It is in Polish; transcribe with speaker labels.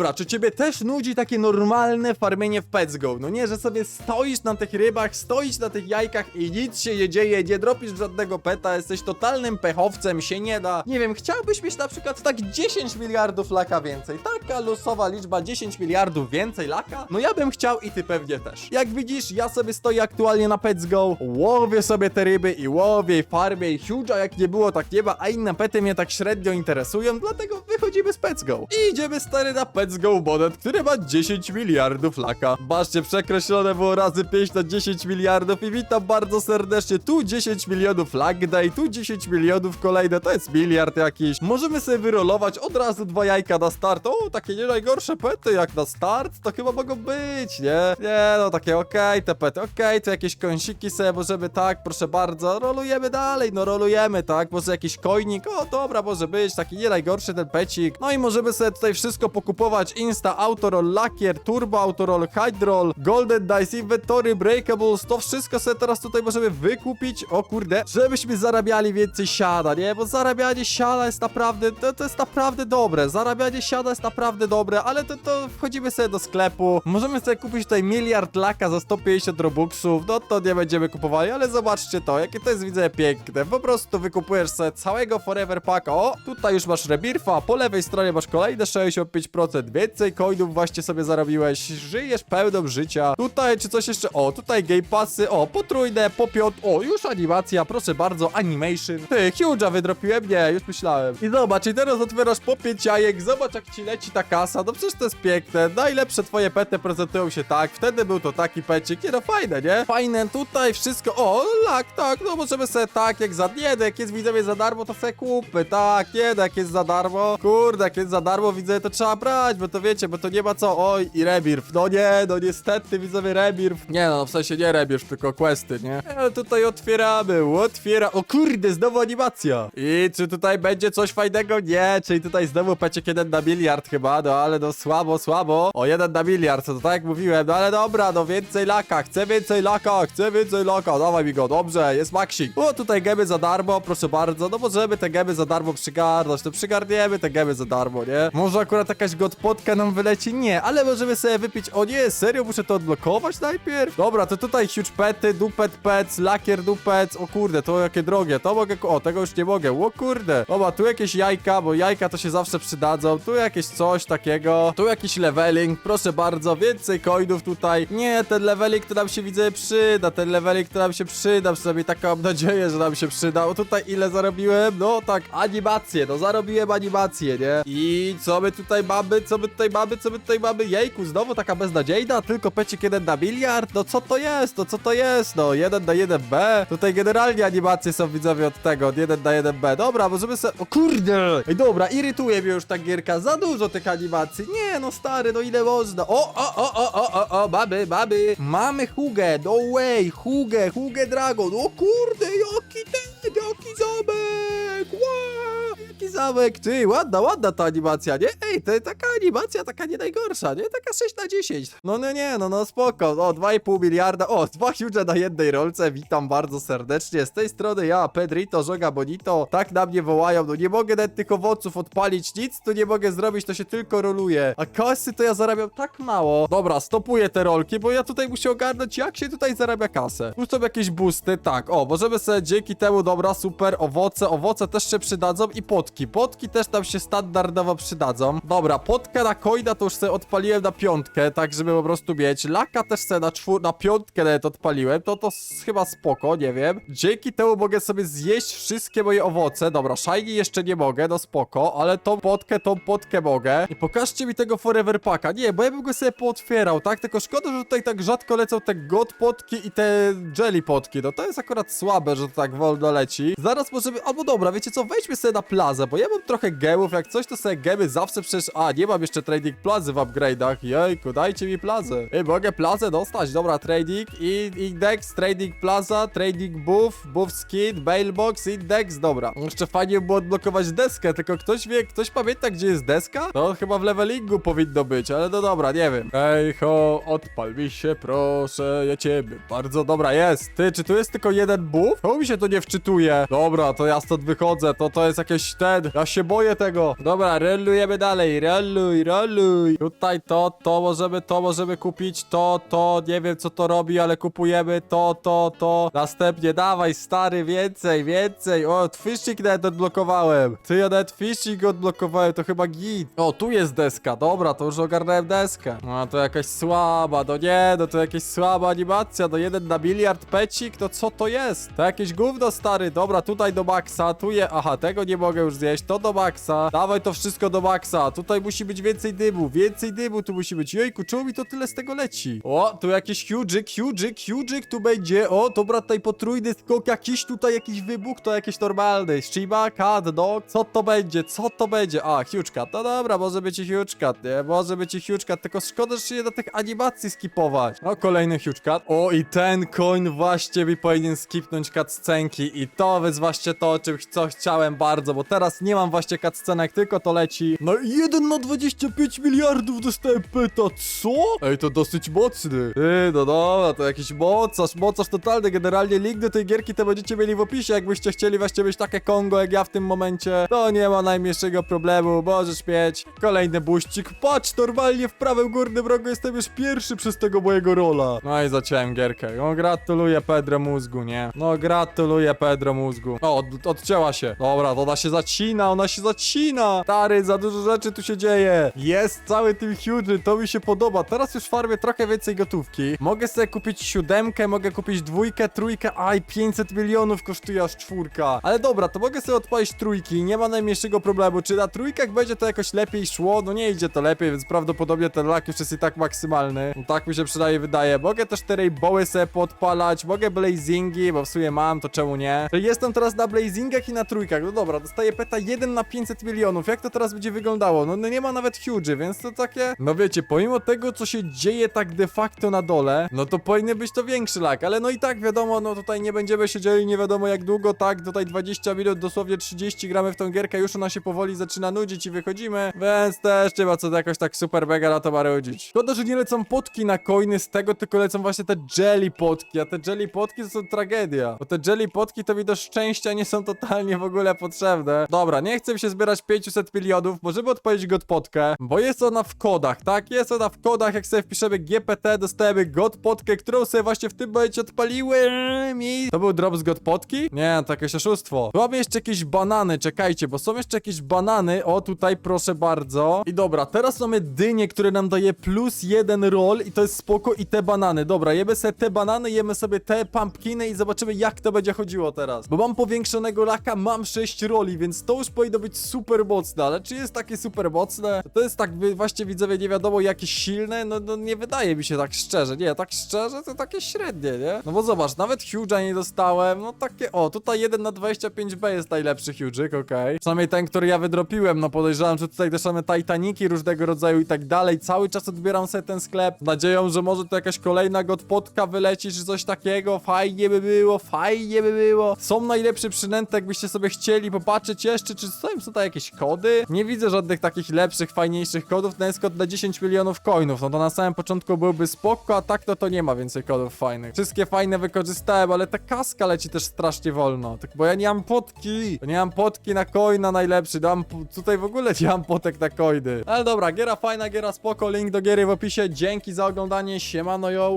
Speaker 1: dobra, czy ciebie też nudzi takie normalne farmienie w Pets Go? No nie, że sobie stoisz na tych rybach, stoisz na tych jajkach i nic się nie dzieje, nie dropisz żadnego peta, jesteś totalnym pechowcem, się nie da. Nie wiem, chciałbyś mieć na przykład tak 10 miliardów laka więcej. Taka losowa liczba 10 miliardów więcej laka? No ja bym chciał i ty pewnie też. Jak widzisz, ja sobie stoję aktualnie na Pets Go, łowię sobie te ryby i łowię i farmię i huge'a jak nie było, tak nie ma, a inne pety mnie tak średnio interesują, dlatego wychodzimy z Pets Go. I idziemy stary na Pets Go Bonnet, który ma 10 miliardów laka. Baczcie, przekreślone było razy 5 na 10 miliardów i witam bardzo serdecznie. Tu 10 milionów lag daj, tu 10 milionów kolejne, to jest miliard jakiś. Możemy sobie wyrolować od razu dwa jajka na start. O, takie nie najgorsze pety jak na start, to chyba mogą być, nie? Nie, no takie okej, te pety okej, to jakieś kąsiki sobie możemy, tak, proszę bardzo, rolujemy dalej, no rolujemy, tak, może jakiś coinik, o dobra, może być, taki nie najgorszy ten pecik. No i możemy sobie tutaj wszystko pokupować, Insta, Autoroll, Lakier, Turbo Autoroll, Hydroll, Golden Dice, Inventory, Breakables, to wszystko sobie teraz tutaj możemy wykupić, o kurde, żebyśmy zarabiali więcej siada, nie, bo zarabianie siada jest naprawdę, to, to jest naprawdę dobre, zarabianie siada jest naprawdę dobre, ale to, to wchodzimy sobie do sklepu, możemy sobie kupić tutaj miliard laka za 150 robuxów, no to nie będziemy kupowali, ale zobaczcie to, jakie to jest widzę piękne, po prostu wykupujesz sobie całego Forever Packa, o, tutaj już masz Rebirfa, po lewej stronie masz kolejne 65% więcej coinów właśnie sobie zarobiłeś, żyjesz pełną życia, tutaj czy coś jeszcze, o, tutaj game passy, o, potrójne, po piąt, o, już animacja, proszę bardzo, animation, ty, huge'a wydropiłem, nie, już myślałem, i zobacz, i teraz otwierasz po pięć jajek, zobacz jak ci leci ta kasa, no przecież to jest piękne, najlepsze twoje pety prezentują się tak, wtedy był to taki pecik, nie no fajne, nie? Fajne, tutaj wszystko, o, lak, tak, no możemy sobie tak, jak za, nie, no, jak jest widzowie za darmo, to sobie kupmy, tak, nie, no, jak jest za darmo, kurde, jak jest za darmo, widzę, to trzeba brać, bo to wiecie, bo to nie ma co, oj, i rebirth, no nie, no niestety, widzowie, rebirth, nie no, w sensie nie rebirth, tylko questy, nie? Ale tutaj otwieramy, otwiera, o kurde, znowu animacja, i czy tutaj będzie coś fajnego? Nie, czyli tutaj znowu peciek jeden na miliard chyba, no ale no słabo, słabo, o, jeden na miliard, to tak jak mówiłem, no ale dobra, no więcej laka, chcę więcej laka, chcę więcej laka, dawaj mi go, dobrze, jest maxik. O, tutaj gemy za darmo, proszę bardzo, no możemy te gemy za darmo przygarnąć, to przygarniemy te gemy za darmo, nie? Może akurat jakaś godpotka nam wyleci? Nie, ale możemy sobie wypić, o nie, serio, muszę to odblokować najpierw? Dobra, to tutaj huge pety, dupet pets, lakier dupec, o kurde, to jakie drogie, to mogę, o, tego już nie mogę, o kurde. Dobra, tu jakieś jajka, bo jajka to się zawsze przydadzą, tu jakieś coś takiego, tu jakiś leveling, proszę bardzo, więcej coinów tutaj. Nie, ten leveling to nam się widzę przyda, ten leveling to nam się przyda, przynajmniej taką mam nadzieję, że nam się przyda. O tutaj ile zarobiłem? No tak, animacje, no zarobiłem animację, nie? I co my tutaj mamy, co my tutaj mamy, co my tutaj mamy? Jejku, znowu taka beznadziejna, tylko pecik 1 na miliard? No co to jest? No co to jest? No 1 na 1B? Tutaj generalnie animacje są widzowie od tego, od 1 na 1B. Dobra, możemy sobie... O kurde! Ej, dobra, irytuje mnie już ta gierka, za dużo tych animacji. Nie, no stary, no ile można? O, o, o, o, o, o, o, mamy, mamy. Mamy Hugę, no way, Hugę, Hugę Dragon. O kurde, zamek. Ty, ładna, ładna ta animacja, nie? Ej, to taka animacja, taka nie najgorsza, nie? Taka 6 na 10. No, no nie, no, no spoko. O, 2,5 miliarda, o, dwa huge na jednej rolce. Witam bardzo serdecznie. Z tej strony ja, Pedrito, Żoga Bonito. Tak na mnie wołają, no nie mogę nawet tych owoców odpalić, nic tu nie mogę zrobić, to się tylko roluje. A kasy to ja zarabiam tak mało. Dobra, stopuję te rolki, bo ja tutaj muszę ogarnąć, jak się tutaj zarabia kasę. Tu są jakieś busty, tak, o, możemy sobie dzięki temu, dobra, super, owoce, owoce też się przydadzą i potki. Potki też nam się standardowo przydadzą. Dobra, potkę na coina to już sobie odpaliłem na piątkę, tak żeby po prostu mieć. Laka też sobie na czwór, na piątkę nawet odpaliłem, to to chyba spoko, nie wiem. Dzięki temu mogę sobie zjeść wszystkie moje owoce. Dobra, shiny jeszcze nie mogę, no spoko, ale tą potkę, tą potkę mogę. I pokażcie mi tego Forever Packa. Nie, bo ja bym go sobie pootwierał, tak? Tylko szkoda, że tutaj tak rzadko lecą te god potki i te jelly potki. No to jest akurat słabe, że to tak wolno leci. Zaraz możemy, albo dobra, wiecie co, wejdźmy sobie na plazę, bo ja mam trochę gemów, jak coś to sobie gemy zawsze przecież... A, nie mam jeszcze trading plazy w upgrade'ach. Jejku, dajcie mi plazę. Ej, mogę plazę dostać, dobra, trading i index, trading plaza, trading buff, buff skin, mailbox, index, dobra. Jeszcze fajnie było odblokować deskę, tylko ktoś wie, ktoś pamięta, gdzie jest deska? To chyba w levelingu powinno być, ale no dobra, nie wiem. Ej ho, odpal mi się, proszę, ja ciebie. Bardzo dobra, jest. Ty, czy tu jest tylko jeden buff? To mi się to nie wczytuje. Dobra, to ja stąd wychodzę, to to jest jakieś ten, Ped, ja się boję tego. Dobra, rollujemy dalej, rolluj, rolluj. Tutaj to, to możemy, to możemy kupić, to, to, nie wiem co to robi, ale kupujemy to, to, to. Następnie dawaj, stary, więcej, więcej. O, fishing nawet odblokowałem. Ty, ja nawet fishing odblokowałem, to chyba git. O, tu jest deska, dobra, to już ogarnąłem deskę. No, to jakaś słaba, no nie, no to jakaś słaba animacja, no jeden na miliard pecik, to co to jest? To jakieś gówno, stary, dobra, tutaj do maksa, tu je, aha, tego nie mogę już zjeść, to do maksa, dawaj to wszystko do maksa, tutaj musi być więcej dymu, więcej dymu tu musi być, jejku, czemu mi to tyle z tego leci? O, tu jakiś huge'ik, huge'ik, huge'ik tu będzie, o, dobra, tutaj potrójny skok, jakiś tutaj jakiś wybuch, to jakieś normalny, Shiba, cat, dog, co to będzie, co to będzie? A, huge cat, no dobra, może być i huge cat, nie, może być i huge cat, tylko szkoda, że się nie da tych animacji skipować. O, kolejny huge cat, o, i ten coin właśnie mi powinien skipnąć cutscenki i to jest właśnie to, o czym co chciałem bardzo, bo teraz nie mam właśnie cutscenek, tylko to leci. No, 1 na 25 miliardów dostałem pyta, co? Ej, to dosyć mocny. Ty, no dobra, to jakiś mocarz, mocarz totalny, generalnie link do tej gierki to będziecie mieli w opisie, jakbyście chcieli właśnie mieć takie Kongo jak ja w tym momencie, to nie ma najmniejszego problemu, możesz mieć. Kolejny buścik, patrz, normalnie w prawym górnym rogu jestem już pierwszy przez tego mojego rola. No i zaciąłem gierkę, no gratuluję Pedro mózgu, nie? No gratuluję Pedro mózgu. O, od, odcięła się. Dobra, to ona się zacina, ona się zacina. Stary, za dużo rzeczy tu się dzieje. Jest cały tym huge, to mi się podoba. Teraz już farmię trochę więcej gotówki. Mogę sobie kupić siódemkę, mogę kupić dwójkę, trójkę, aj, 500 milionów kosztuje aż czwórka. Ale dobra, to mogę sobie odpalić trójki, nie ma najmniejszego problemu. Czy na trójkach będzie to jakoś lepiej szło? No nie idzie to lepiej, więc prawdopodobnie ten lak już jest i tak maksymalny. No tak mi się przynajmniej wydaje. Mogę też te rainbowy sobie podpalać, mogę blazingi, bo w sumie mam, to czemu nie? Czyli Jestem teraz na blazingach i na trójkach. No dobra, dostaję peta 1 na 500 milionów. Jak to teraz będzie wyglądało? No, no nie ma nawet huge, więc to takie... No wiecie, pomimo tego, co się dzieje tak de facto na dole, no to powinien być to większy lak, ale no i tak wiadomo, no tutaj nie będziemy siedzieli nie wiadomo jak długo, tak, tutaj 20 minut, dosłownie 30 gramy w tą gierkę, już ona się powoli zaczyna nudzić i wychodzimy, więc też nie ma co jakoś tak super mega na to marudzić. Szkoda, że nie lecą potki na coiny z tego, tylko lecą właśnie te jelly potki, a te jelly potki to są tragedia, bo te jelly potki to mi do szczęścia nie są totalnie w ogóle potrzebne. Dobra, nie chcę się zbierać 500 milionów, możemy odpalić god potkę, bo jest ona w kodach, tak? Jest ona w kodach, jak sobie wpiszemy GPT, dostajemy god potkę, którą sobie właśnie w tym momencie odpaliłem i... To był drop z god potki? Nie, to jakieś oszustwo. Mamy jeszcze jakieś banany, czekajcie, bo są jeszcze jakieś banany, o tutaj proszę bardzo. I dobra, teraz mamy dynię, które nam daje plus jeden roll i to jest spoko i te banany. Dobra, jemy sobie te banany, jemy sobie te pumpkiny i zobaczymy jak to będzie chodziło teraz. Bo mam powiększonego laka, mam 6 roli, więc to już powinno być super mocne, ale czy jest takie super mocne? To jest tak, właśnie widzowie, nie wiadomo jakieś silne, no, no nie wydaje mi się tak szczerze, nie, tak szczerze to takie średnie, nie? No bo zobacz, nawet Huge'a nie dostałem, no takie, o, tutaj 1 na 25B jest najlepszy Huge'ik, okej. Przynajmniej ten, który ja wydropiłem, no podejrzewam, że tutaj też mamy Titaniki różnego rodzaju i tak dalej, cały czas odbieram sobie ten sklep, nadzieją, że może tu jakaś kolejna godpotka wyleci, czy coś takiego, fajnie by było, fajnie by było. Są najlepsze przynęty, jakbyście sobie chcieli popatrzeć jeszcze, czy są tutaj jakieś kody? Nie widzę żadnych takich lepszych, fajniejszych kodów, ten jest kod na 10 milionów coinów, no to na samym początku byłby spoko, a tak to to nie ma więcej kodów fajnych. Wszystkie fajne wykorzystałem, ale ta kaska leci też strasznie wolno, tak, bo ja nie mam potki, nie mam potki na coina najlepszy, dam, tutaj w ogóle nie mam potek na coiny. Ale dobra, giera fajna, giera spoko, link do giery w opisie, dzięki za oglądanie, siemano yo.